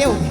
เ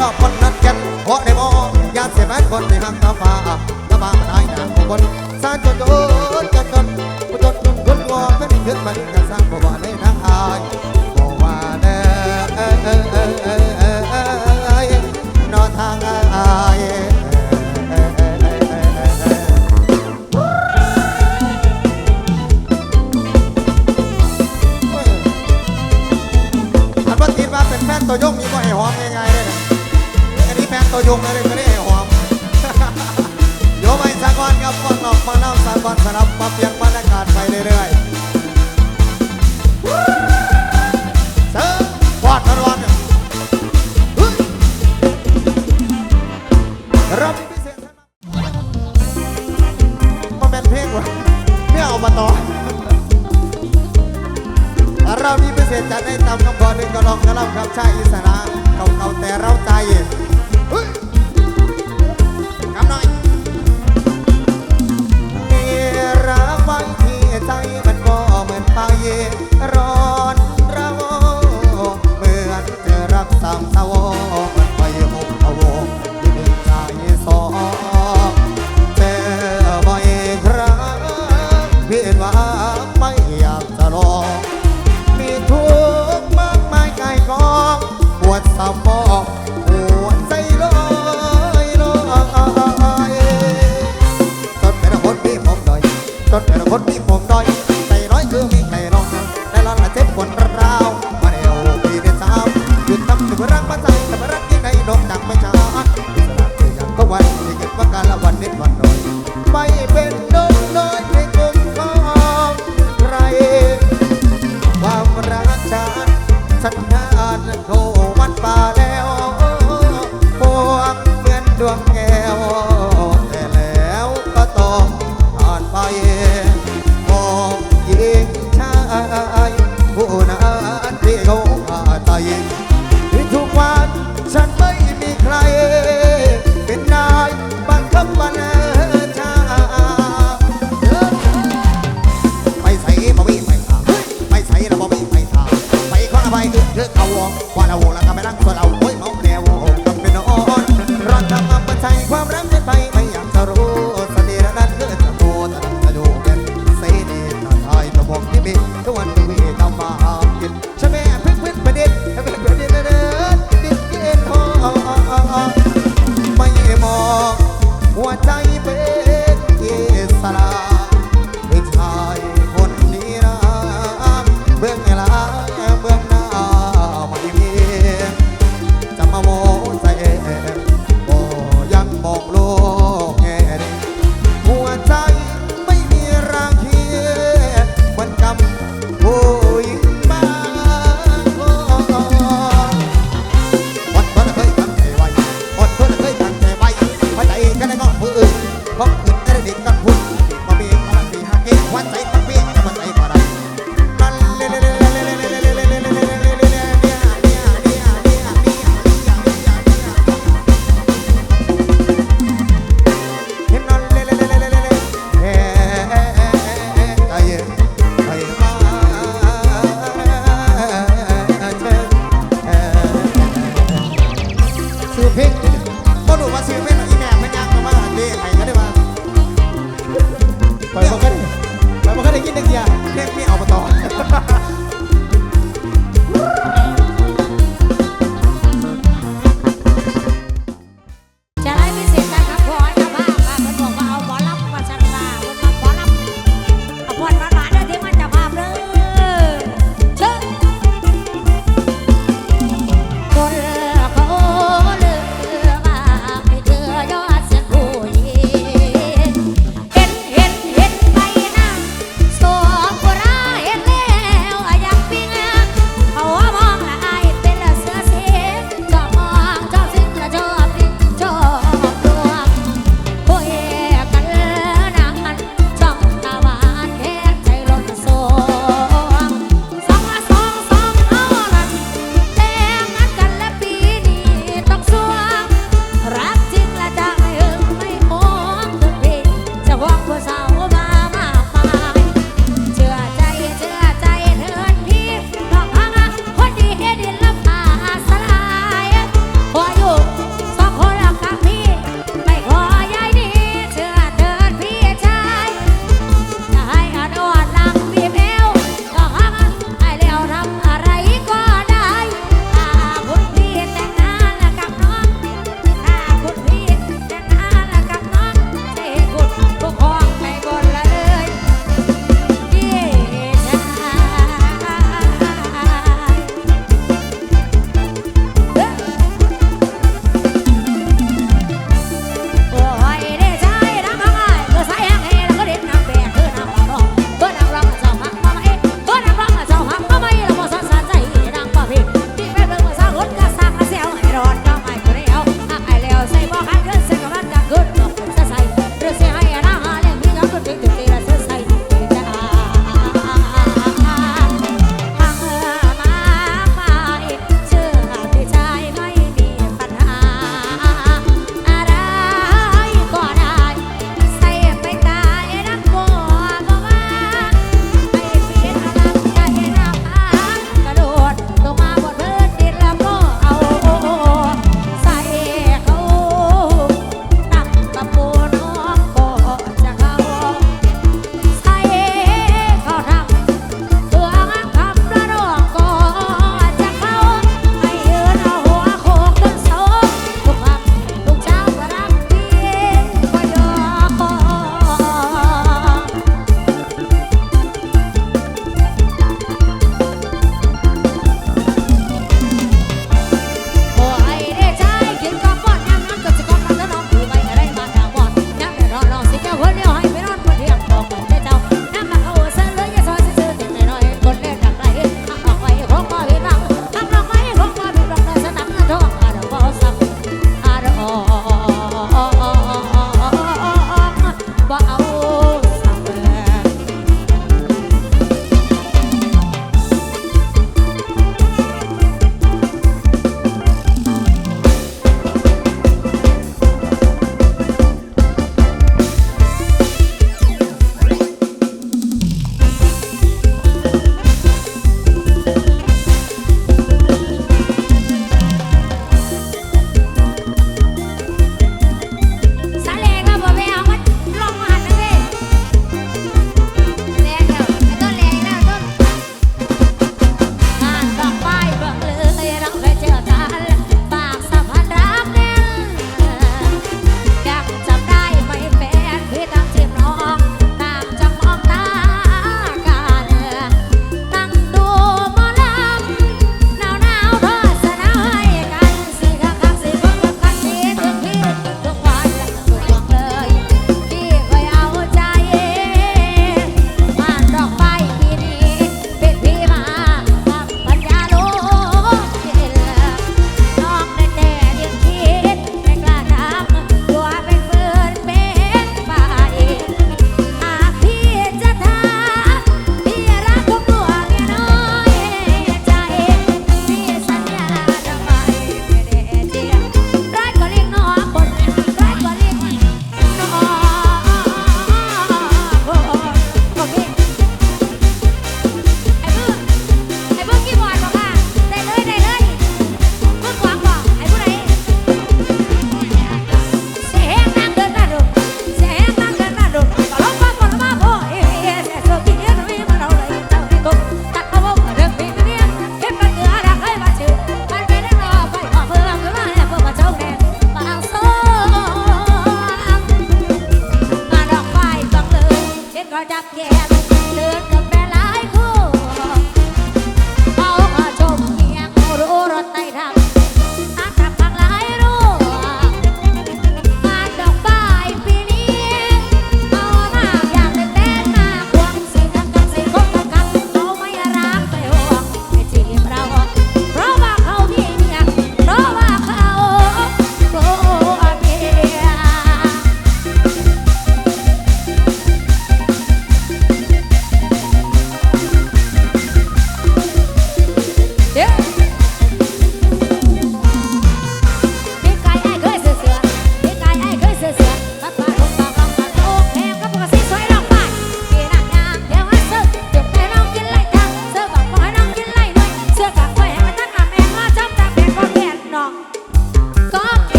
รอบคนนัดกันเพราะได้มองยาเสียแม่คนในห้างตาฟ้าละบามาได้หนาของคนสาร้างจนจนกันจนจนจนวนวอนไม่มีเงินมาดิ้นกันสร้างบ่บ่ในทางอาย ยกอะไรก็ได้หอมโยมไอ้สากอนกับฟันหอกฟังเล่าสากอนสนับปรัเปลี่ยนบรรยากาศไปเรื่อยๆเสริมฟอดทันวันรับพิเศษมาเป็นเพลงวะไนี่เอามาต่อเรามีพิเศษจัดให้ตามคำพอหนึ่งก็ลองกระลำครับชาอิสระเก่าๆแต่เราใจ bien. Kurang pasal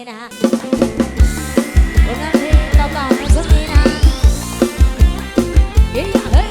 นี้นะฮะผลงานเพลงเก่าๆในชุดนี้นะเฮ้ยเฮ้ย